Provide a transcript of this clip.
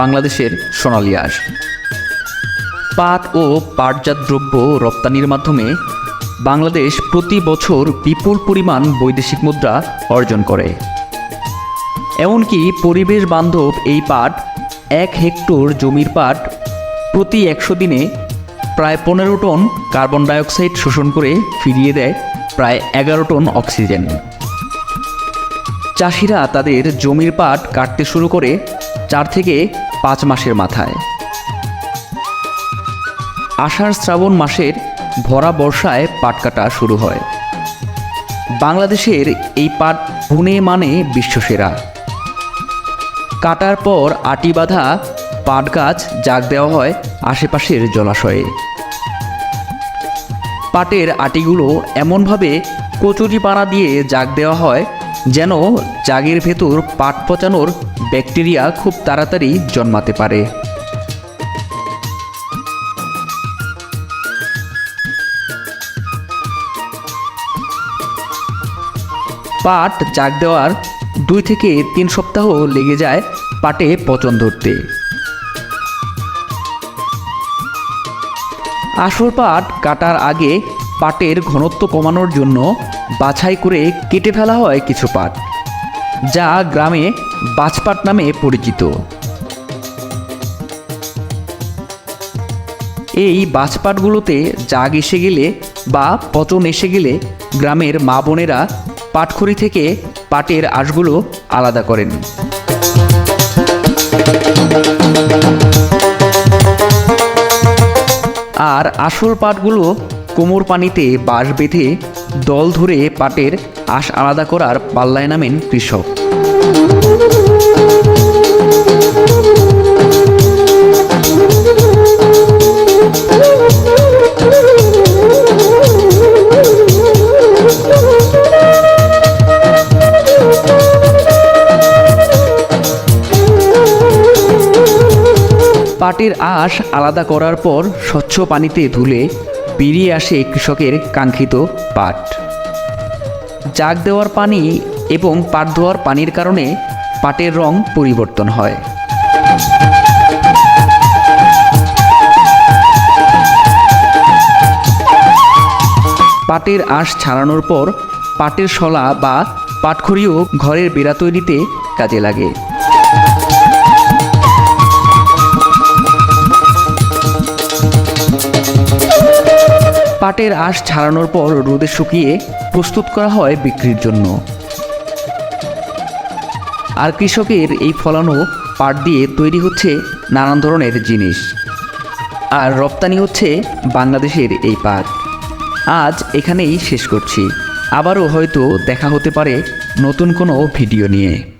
বাংলাদেশের সোনালী আঁশ। পাট ও পাটজাত দ্রব্য রপ্তানির মাধ্যমে বাংলাদেশ প্রতি বছর বিপুল পরিমাণ বৈদেশিক মুদ্রা অর্জন করে। এমনকি পরিবেশ বান্ধব এই পাট এক হেক্টর জমির পাট প্রতি একশো দিনে প্রায় পনেরো টন কার্বন ডাইঅক্সাইড শোষণ করে ফিরিয়ে দেয় প্রায় এগারো টন অক্সিজেন। চাষিরা তাদের জমির পাট কাটতে শুরু করে চার থেকে পাঁচ মাসের মাথায়। আষাঢ় শ্রাবণ মাসের ভরা বর্ষায় পাট কাটা শুরু হয়। বাংলাদেশের এই পাট গুণে মানে বিশ্বসেরা। কাটার পর আটি বাঁধা পাট গাছ জাগ দেওয়া হয় আশেপাশের জলাশয়ে। পাটের আটিগুলো এমনভাবে কচুরি পানা দিয়ে জাগ দেওয়া হয় যেন জাগের ভেতর পাট পচানোর ব্যাকটেরিয়া খুব তাড়াতাড়ি জন্মাতে পারে। পাট জাগ দেওয়ার দুই থেকে তিন সপ্তাহ লেগে যায় পাটে পচন ধরতে। আসল পাট কাটার আগে পাটের ঘনত্ব কমানোর জন্য বাছাই করে কেটে ফেলা হয় কিছু পাট, যা গ্রামে বাজপাট নামে পরিচিত। এই বাজপাটগুলোতে জাগ এসে গেলে বা পচন এসে গেলে গ্রামের মা বোনেরা পাটখড়ি থেকে পাটের আঁশগুলো আলাদা করেন। আর আসল পাটগুলো কোমর পানিতে বাঁশ বেঁধে দল ধরে পাটের আঁশ আলাদা করার পাল্লায় নামেন কৃষক। পাটের আঁশ আলাদা করার পর স্বচ্ছ পানিতে ধুলে বেরিয়ে আসে কৃষকের কাঙ্ক্ষিত পাট। জাগ দেওয়ার পানি এবং পাট ধোয়ার পানির কারণে পাটের রং পরিবর্তন হয়। পাটের আঁশ ছাড়ানোর পর পাটের শলা বা পাটখড়িও ঘরের বেড়া তৈরিতে কাজে লাগে। পাটের আঁশ ছাড়ানোর পর রোদে শুকিয়ে প্রস্তুত করা হয় বিক্রির জন্য। আর কৃষকের এই ফলানো পাট দিয়ে তৈরি হচ্ছে নানান ধরনের জিনিস। আর রপ্তানি হচ্ছে বাংলাদেশের এই পাট। আজ এখানেই শেষ করছি। আবারও হয়তো দেখা হতে পারে নতুন কোনো ভিডিও নিয়ে।